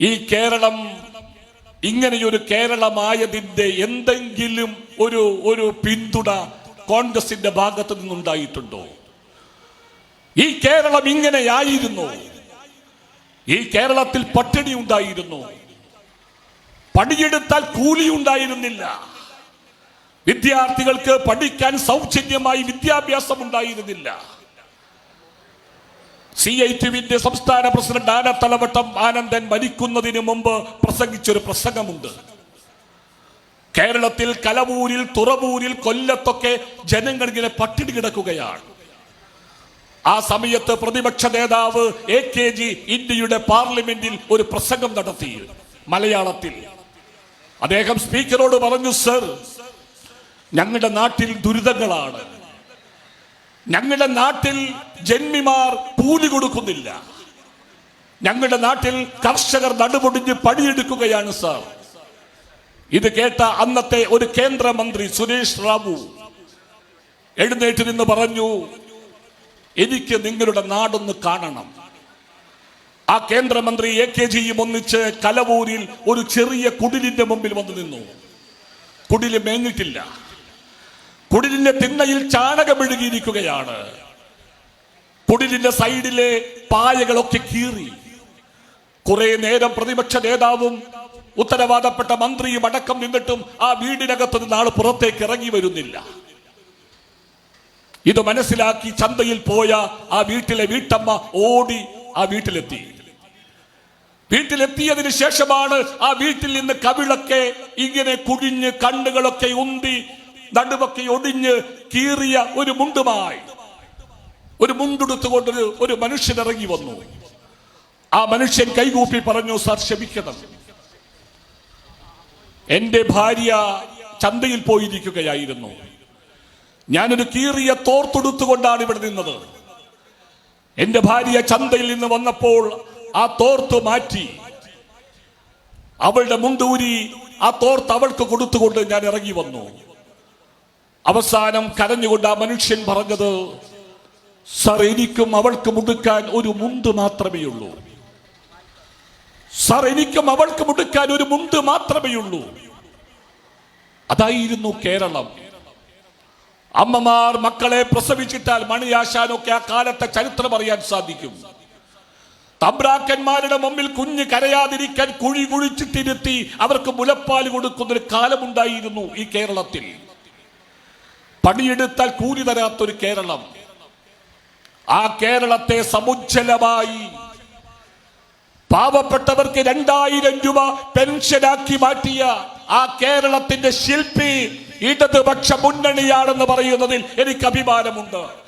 ഈ കേരളം ഇങ്ങനെയൊരു കേരളമായതിന്റെ എന്തെങ്കിലും ഒരു ഒരു പിന്തുണ കോൺഗ്രസിന്റെ ഭാഗത്തു നിന്നുണ്ടായിട്ടുണ്ടോ? ഈ കേരളം ഇങ്ങനെയായിരുന്നു. ഈ കേരളത്തിൽ പട്ടിണി ഉണ്ടായിരുന്നു. പണിയെടുത്താൽ കൂലി ഉണ്ടായിരുന്നില്ല. വിദ്യാർത്ഥികൾക്ക് പഠിക്കാൻ സൗജന്യമായി വിദ്യാഭ്യാസം ഉണ്ടായിരുന്നില്ല. സി ഐ ടിവിന്റെ സംസ്ഥാന പ്രസിഡന്റ് ആന ആനത്തലവട്ടം ആനന്ദൻ മരിക്കുന്നതിന് മുമ്പ് പ്രസംഗിച്ചൊരു പ്രസംഗമുണ്ട്. കേരളത്തിൽ കലവൂരിൽ തുറവൂരിൽ കൊല്ലത്തൊക്കെ ജനങ്ങൾ ഇങ്ങനെ പട്ടിണി കിടക്കുകയാണ്. ആ സമയത്ത് പ്രതിപക്ഷ നേതാവ് എ കെ ജി ഇന്ത്യയുടെ പാർലമെന്റിൽ ഒരു പ്രസംഗം നടത്തി മലയാളത്തിൽ. അദ്ദേഹം സ്പീക്കറോട് പറഞ്ഞു സർ ഞങ്ങളുടെ നാട്ടിൽ ദുരിതങ്ങളാണ്. ഞങ്ങളുടെ നാട്ടിൽ ജന്മിമാർ കൂലി കൊടുക്കുന്നില്ല. ഞങ്ങളുടെ നാട്ടിൽ കർഷകർ നടുപൊടിഞ്ഞ് പണിയെടുക്കുകയാണ് സാർ. ഇത് കേട്ട അന്നത്തെ ഒരു കേന്ദ്രമന്ത്രി സുരേഷ് റാവു എഴുന്നേറ്റ് നിന്ന് പറഞ്ഞു എനിക്ക് നിങ്ങളുടെ നാടൊന്ന് കാണണം. ആ കേന്ദ്രമന്ത്രി എ കെ ജിയും ഒന്നിച്ച് കലവൂരിൽ ഒരു ചെറിയ കുടിലിന്റെ മുമ്പിൽ വന്നു നിന്നു. കുടിൽ മേഞ്ഞിട്ടില്ല. കുടിലിന്റെ തിണ്ണയിൽ ചാണകം മെഴുകിയിരിക്കുകയാണ്. കുടിലിന്റെ സൈഡിലെ പായകളൊക്കെ കീറി. കുറെ നേരം പ്രതിപക്ഷ നേതാവും ഉത്തരവാദപ്പെട്ട മന്ത്രിയും അടക്കം നിന്നിട്ടും ആ വീടിനകത്ത് നിന്ന് ആൾ പുറത്തേക്ക് ഇറങ്ങി വരുന്നില്ല. ഇത് മനസ്സിലാക്കി ചന്തയിൽ പോയ ആ വീട്ടിലെ വീട്ടമ്മ ഓടി ആ വീട്ടിലെത്തി. വീട്ടിലെത്തിയതിന് ശേഷമാണ് ആ വീട്ടിൽ നിന്ന് കവിളൊക്കെ ഇങ്ങനെ കുടിഞ്ഞ് കണ്ണുകളൊക്കെ ഉന്തി നടുവൊക്കെ ഒടിഞ്ഞ് കീറിയ ഒരു മുണ്ടുമായി. ഒരു മുണ്ടെടുത്തുകൊണ്ട് ഒരു മനുഷ്യൻ ഇറങ്ങി വന്നു. ആ മനുഷ്യൻ കൈകൂപ്പി പറഞ്ഞു സർ ക്ഷമിക്കണം. എന്റെ ഭാര്യ ചന്തയിൽ പോയിരിക്കുകയായിരുന്നു. ഞാനൊരു കീറിയ തോർത്തെടുത്തുകൊണ്ടാണ് ഇവിടെ നിന്നത്. എന്റെ ഭാര്യ ചന്തയിൽ നിന്ന് വന്നപ്പോൾ ആ തോർത്ത് മാറ്റി. അവളുടെ മുണ്ടൂരി ആ തോർത്ത് അവൾക്ക് കൊടുത്തുകൊണ്ട് ഞാൻ ഇറങ്ങി വന്നു. അവസാനം കരഞ്ഞുകൊണ്ട് ആ മനുഷ്യൻ പറഞ്ഞത് സർ എനിക്കും അവൾക്ക് മുടുക്കാൻ ഒരു മുണ്ട് മാത്രമേ ഉള്ളൂ. സർ എനിക്കും അവൾക്ക് മുടുക്കാൻ ഒരു മുണ്ട് മാത്രമേ ഉള്ളൂ. അതായിരുന്നു കേരളം. അമ്മമാർ മക്കളെ പ്രസവിച്ചിട്ടാൽ മണിയാശാനൊക്കെ ആ കാലത്തെ ചരിത്രം അറിയാൻ സാധിക്കും. തമ്പ്രാക്കന്മാരുടെ മുമ്പിൽ കുഞ്ഞ് കരയാതിരിക്കാൻ കുഴി കുഴിച്ചിട്ടിരുത്തി അവർക്ക് മുലപ്പാൽ കൊടുക്കുന്നൊരു കാലമുണ്ടായിരുന്നു ഈ കേരളത്തിൽ. പണിയെടുത്താൽ കൂലി തരാത്തൊരു കേരളം. ആ കേരളത്തെ സമുജ്ജലമായി പാവപ്പെട്ടവർക്ക് രണ്ടായിരം രൂപ പെൻഷനാക്കി മാറ്റിയ ആ കേരളത്തിന്റെ ശില്പി ഇടതുപക്ഷ മുന്നണിയാണെന്ന് പറയുന്നതിൽ എനിക്ക് അഭിമാനമുണ്ട്.